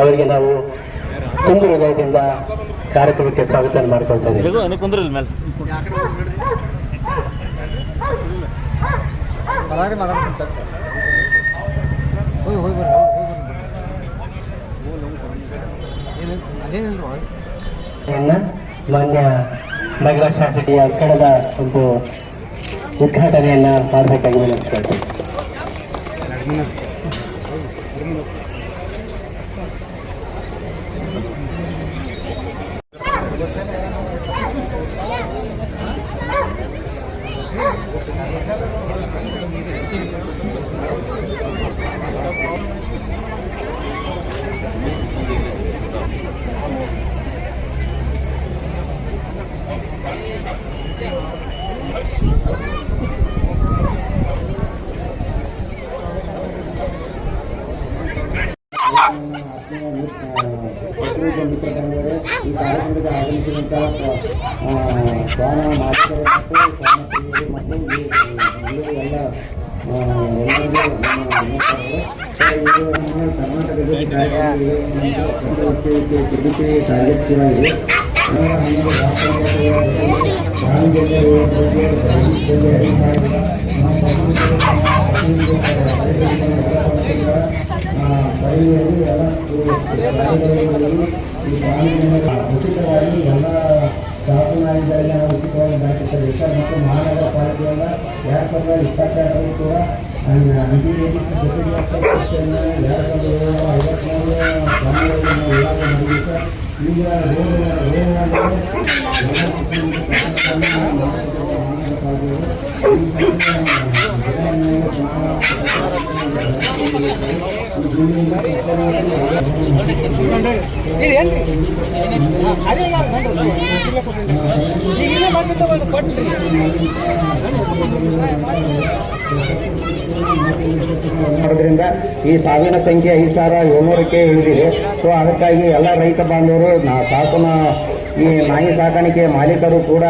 ಅವರಿಗೆ ನಾವು ತುಂಬ ಹೃದಯದಿಂದ ಕಾರ್ಯಕ್ರಮಕ್ಕೆ ಸ್ವಾಗತ ಮಾಡ್ಕೊಳ್ತಾ ಇದ್ದೀವಿ. ಜಗು ಶಾಸಕಿಯ ಕಡದ ಒಂದು ಉದ್ಘಾಟನೆಯನ್ನ ಮಾಡಬೇಕಾಗಿದೆ ಹೋಗಿ ಹೋಗಿ ವರ್ಷಕ್ಕೆ ತಿರುಗಿ ಟಾರ್ಗೆಟ್ ಕೂಡ ಇದೆ ಆ, ನಮಗೆ ರಾಷ್ಟ್ರೀಯ ದಾವಣಗೆರೆ ಉಚಿತವಾಗಿ ಎಲ್ಲ ಶಾಸನಾಲಯಗಳಲ್ಲಿ ನಾವು ಉಚಿತವಾಗಿ ಹಾಕಿದ್ದೇವೆ ಸರ್ ಮತ್ತು ಮಹಾನಗರ ಪಾಲಿಕೆಯಿಂದ ಎರಡು ಸಾವಿರದ ಇಪ್ಪತ್ತೆರಡರಲ್ಲಿ ಕೂಡ ಜೊತೆಗೆ ಎರಡು ಸಾವಿರದ ಐವತ್ಮೂರು ಈಗ ರೋಗ ಮಾಡೋದ್ರಿಂದ ಈ ಸಾವಿನ ಸಂಖ್ಯೆ ಐದು ಸಾವಿರ ಏಳ್ನೂರಕ್ಕೆ ಇಳಿದಿದೆ. ಸೊ ಅದಕ್ಕಾಗಿ ಎಲ್ಲ ರೈತ ಬಾಂಧವರು ಸಾಕನ ಈ ನಾಯಿ ಸಾಕಾಣಿಕೆ ಮಾಲೀಕರು ಕೂಡ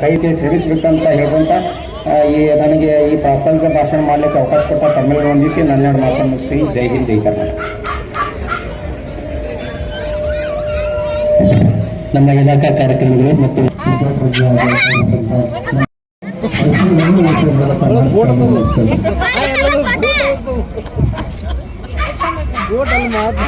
ಕೈ ಸೇರಿಸಬೇಕಂತ ಹೇಳ್ಕೊಂತ ಆ, ಈ ನನಗೆ ಈ ಪ್ರಾಸ್ತಾವಿಕ ಭಾಷಣ ಮಾಡಲಿಕ್ಕೆ ಅವಕಾಶ ಕೊಟ್ಟ ತಮ್ಮೆಲ್ಲರೂ ವಂದಿಸಿ ನನ್ನೆರಡು ಮಾತನ್ನು ಮುಗಿಸ್ತೀನಿ ಜೈ ಹಿಂದ್ ಜೈ ಕರ್ನಾಟಕ ನಮ್ಮ ಇಲಾಖಾ ಕಾರ್ಯಕ್ರಮಗಳು ಮತ್ತು ಹೋಟೆಲ್ ಮಾತು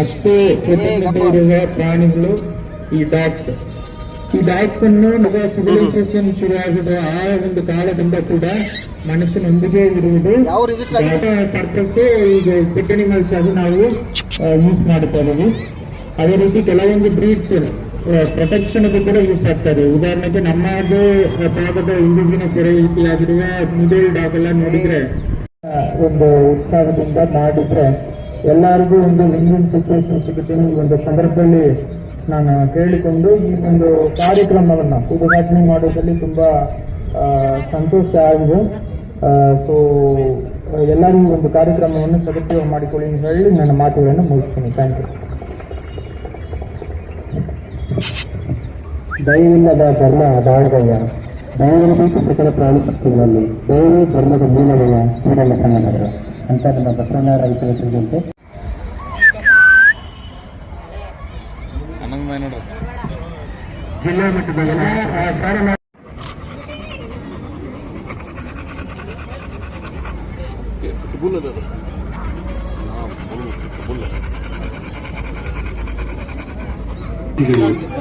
ಅಷ್ಟೇ ಇರುವ ಪ್ರಾಣಿಗಳು ಈ ಡಾಕ್ಸ್ ಈ ಡಾಗ್ಸ್ ಅನ್ನು ಸಿವಿಲೈಸೇಷನ್ ಶುರುವಾಗಿರುವ ಆ ಒಂದು ಕಾಲದಿಂದ ಕೂಡ ಮನುಷ್ಯನೊಂದಿಗೆ ಇರುವುದು ಪರ್ಪಸ್ ಈಗ ಪೆಟ್ ಅನಿಮಲ್ಸ್ ಆಗಿ ನಾವು ಯೂಸ್ ಮಾಡ್ತಾ ಇದ್ದೀವಿ. ಅದೇ ರೀತಿ ಕೆಲವೊಂದು ಬ್ರೀಡ್ಸ್ ಪ್ರೊಟೆಕ್ಷನ್ ಕೂಡ ಯೂಸ್ ಆಗ್ತಾ ಇದೆ. ಉದಾಹರಣೆಗೆ ನಮ್ಮದು ಭಾಗದ ಇಂಡಿಜಿನಸ್ ವೆರೈಟಿಯಾಗಿರುವ ಮಿಡಲ್ ಡಾಗ್ ಎಲ್ಲ ನೋಡಿದ್ರೆ ಒಂದು ಉತ್ಸಾಹದಿಂದ ಮಾಡಿದ್ರೆ ಎಲ್ಲರಿಗೂ ಒಂದು ವಿನ್ ಸಿಚುವೇಶನ್ ಸಿಗುತ್ತೆ ಈ ಒಂದು ಸಂದರ್ಭದಲ್ಲಿ ನಾನು ಕೇಳಿಕೊಂಡು ಈ ಒಂದು ಕಾರ್ಯಕ್ರಮವನ್ನ ಉದ್ಘಾಟನೆ ಮಾಡೋದ್ರಲ್ಲಿ ತುಂಬಾ ಸಂತೋಷ ಆಗಿದೆ. ಸೊ ಎಲ್ಲರಿಗೂ ಒಂದು ಕಾರ್ಯಕ್ರಮವನ್ನು ಸದುಪಯೋಗ ಮಾಡಿಕೊಳ್ಳಿ ಅಂತ ಹೇಳಿ ನನ್ನ ಮಾತುಗಳನ್ನು ಮುಗಿಸ್ತೀನಿ. ಥ್ಯಾಂಕ್ ಯು ದಯವಿಲ್ಲದ ಧರ್ಮ ದಾಳಗಯ್ಯ ದಯವಿನ ಬೇಕು ಸಕಲ ಪ್ರಾಣಿ ಶಕ್ತಿಗಳಲ್ಲಿ ದಯವೇ ಧರ್ಮದ ಮೂಲವಯ್ಯ ಸೂರಲ್ಲ ಕನ್ನಡ ಅಂತ ನಮ್ಮ ಬಸವಣ್ಣ ರೈತರ ತಿಳಿದಂತೆ ಜಿಲ್ಲಾ ಮಟ್ಟದ ಶಾಲಾ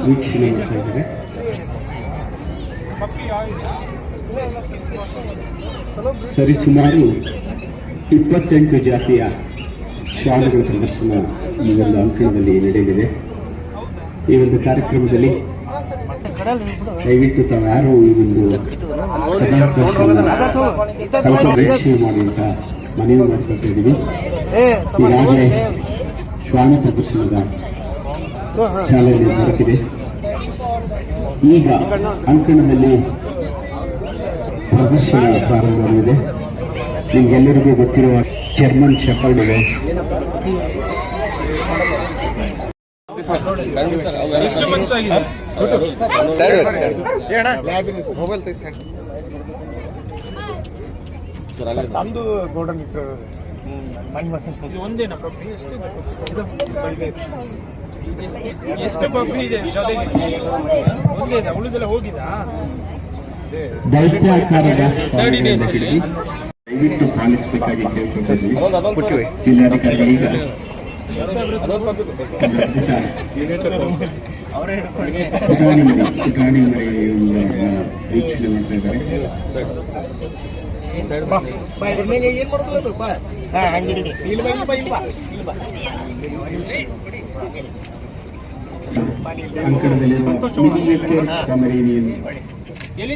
ವೀಕ್ಷಣೆ ಮಾಡ್ತಾ ಇದ್ದಾರೆ. ಸರಿಸುಮಾರು ಇಪ್ಪತ್ತೆಂಟು ಜಾತಿಯ ಶಾಲೆಗಳ ಪ್ರದರ್ಶನ ಈ ಒಂದು ಅಂಕಣದಲ್ಲಿ ನಡೆಯಲಿದೆ. ಈ ಒಂದು ಕಾರ್ಯಕ್ರಮದಲ್ಲಿ ದಯವಿಟ್ಟು ತಾವು ಯಾರು ಈ ಒಂದು ವೀಕ್ಷಣೆ ಮಾಡಿ ಅಂತ ಮನವಿ ಮಾಡ್ಕೊಳ್ತಾ ಇದ್ದೀವಿ ಈಗಾಗಲೇ ಶ್ವಾನ ಪ್ರದರ್ಶನದ ಚಾಲನೆ ದೊರಕಿದೆ ಈಗ ಅಂಕಣದಲ್ಲಿ ಪ್ರದರ್ಶನ ಪ್ರಾರಂಭವಾಗಿದೆ. ನಿಮ್ಗೆಲ್ಲರಿಗೂ ಗೊತ್ತಿರುವ ಜರ್ಮನ್ ಶೆಫರ್ಡ್ ಇದೆ. ನಮ್ದು ಗೋಲ್ಡನ್ ಒಂದೇನಾ ಎಷ್ಟು ಪಪ್ಪಿ ಇದೆ ಜೊತೆಗೆ ಒಂದೇನಾ ಉಳಿದೆಲ್ಲ ಹೋಗಿದಾ ತರ್ಟಿ ಡೇಸ್ ಅಲ್ಲಿ ದಯವಿಟ್ಟು ಪಾಲಿಸಬೇಕಾಗಿ ಕೇಳ್ಕೊಳ್ತೀವಿ ಜಿಲ್ಲಾಧಿಕಾರಿ ಈಗ ವೀಕ್ಷಣೆ ಮಾಡ್ತಾ ಇದ್ದಾರೆ ಏನ್ ಮಾಡೋದಿಲ್ಲ ಅದು ಬಾ ಹಾ ಹಂಗಿಡಿ ಇಲ್ಲಿ ಬಾ ಇಲ್ಲಿ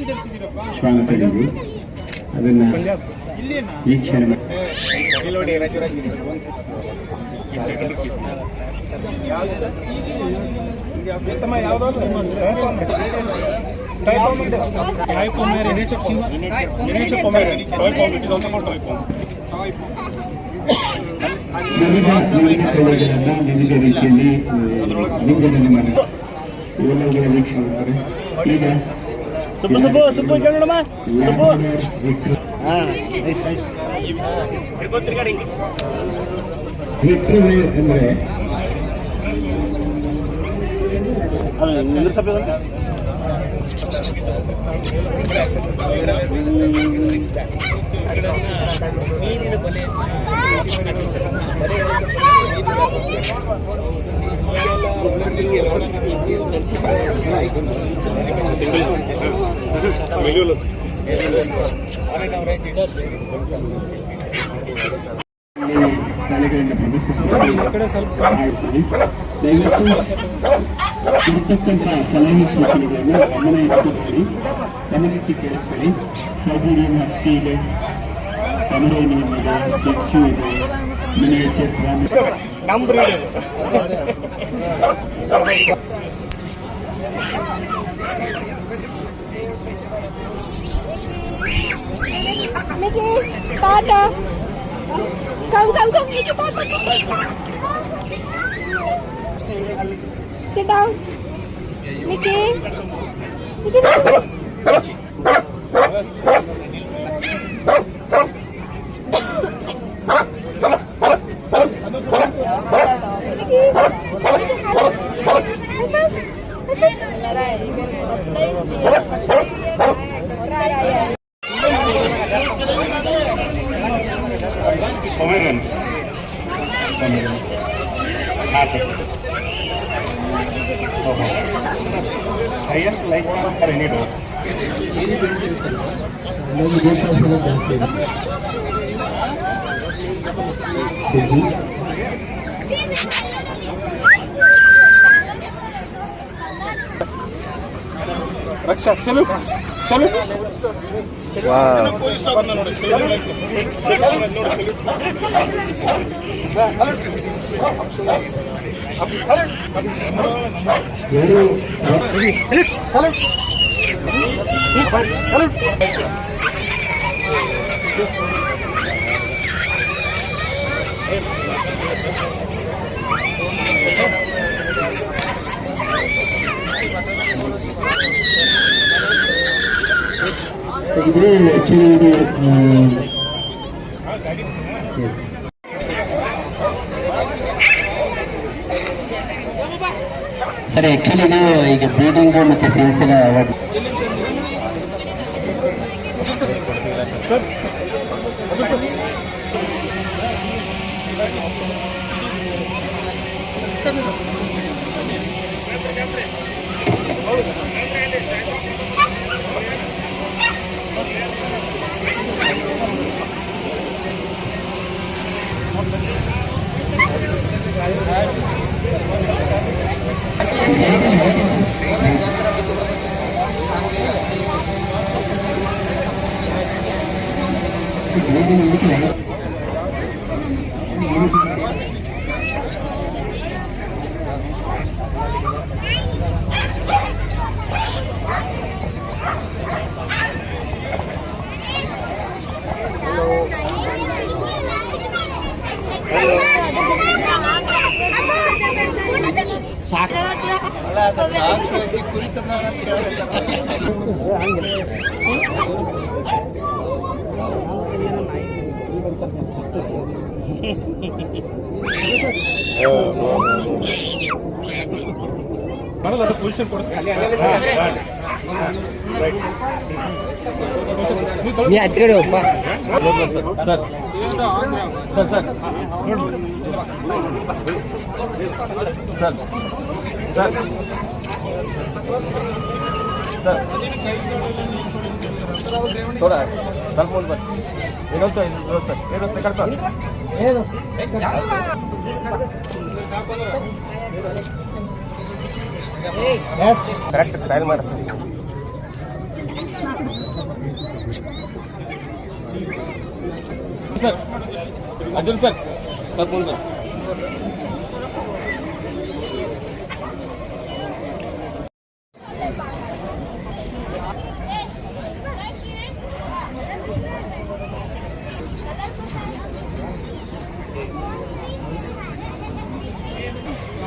ತರಿಸಿದ್ದೀರಪ್ಪ ಸ್ವಾಗತ ನೀಡಿ ಅದನ್ನ ವೀಕ್ಷಣೆ ಮಾಡಿ ಇಲ್ಲಿ ನೋಡಿ ರಾಜರಾಜ್ ತಮ್ಮ ಯಾವ್ದಾದ್ರು ವಿವಿಧ ವಿವಿಧ ಪ್ರಯೋಗಗಳನ್ನ ವಿವಿಧ ರೀತಿಯಲ್ಲಿ ಆ, ಲಿಂಗದಲ್ಲಿ ಮಾಡಿ ಇವೆಲ್ಲವುಗಳ ವೀಕ್ಷಣೆ ಮಾಡ್ತಾರೆ ಈಗ ಸುಬ್ಬು ಸುಬ್ಬು ಸುಬ್ಬು ಕೇಳ ನೋಡಮ್ಮ. ಸುಬ್ಬು. ಹೆಸರು ಅಂದ್ರೆ ಅದು ನಿಂದ್ರಸಪ್ಪ ಇಲ್ಲಿ ಶಾಲೆಗಳಿಂದ ಪ್ರದರ್ಶಿಸುತ್ತಾರೆ ದಯವಿಟ್ಟು ಇರ್ತಕ್ಕಂಥ ಸಲಹೆ ಸೂಚನೆಗಳನ್ನು ಗಮನ ಇಟ್ಟುಕೊಳ್ಳಿ ಗಮನಕ್ಕೆ ಕೇಳಿಸ್ಕೊಳ್ಳಿ ಸೈಬೀರಿಯನ್ ಹಸ್ಕಿ ಇದೆ ಕಮರೇನಿಯನ್ ಇದೆ ಬಿಚ್ಚು ಇದೆ ಮಿನಿಯೇಚರ್ ಪ್ರಾಣಿ Come, come, come. It's your Sit down. Mickey. Mickey, Mickey. Mickey. Kamerun. Kamerun. Oh. Saya like ini dong. Lalu gue tahu ಚಲೋ Thank you. ಇದು ಆಕ್ಚುಲಿ ಇದು ಸರ್ ಆಕ್ಚುಲಿ ಇದು ಈಗ ಬ್ರೀಡಿಂಗ್ ಮತ್ತೆ ಸೇಲ್ಸ್ ಎಲ್ಲ ಅವಾರ್ಡ್ ಬರಲ್ಲ ಅದು ಪೊಸಿಷನ್ ಕೊಡಿಸ್ತಾರೆ ನೀ ಹಚ್ಕಡೆ ಹೋಗಪ್ಪ sir sir sir sir sir थोड़ा ಸ್ವಲ್ಪ ಮುಂದೆ ಬನ್ನಿ ಏನಂತ ಸರ್ ಏನಂತ ಕರ್ಕೊ. ಕರೆಕ್ಟ್ ಸ್ಟೈಲ್ ಮಾಡಿ. ಸರ್, ಅರ್ಜುನ್ ಸರ್ ಸ್ವಲ್ಪ ಮುಂದೆ ಬನ್ನಿ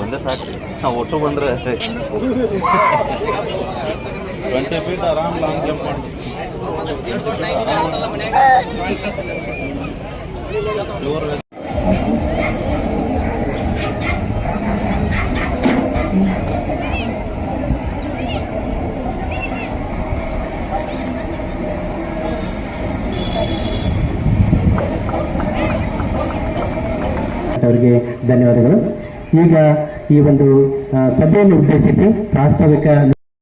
ಒಂದೇ ಸಾಕ್ರಿ ನಾವು ಒಟ್ಟು ಬಂದ್ರೆ ಗಂಟೆ ಫೀಟ್ ಆರಾಮ್ ಲಾಂಗ್ ಜಂಪ್ ಮಾಡಿ ಧನ್ಯವಾದಗಳು. ಈಗ ಈ ಒಂದು ಸಭೆಯನ್ನು ಉದ್ದೇಶಿಸಿ ಪ್ರಾಸ್ತಾವಿಕ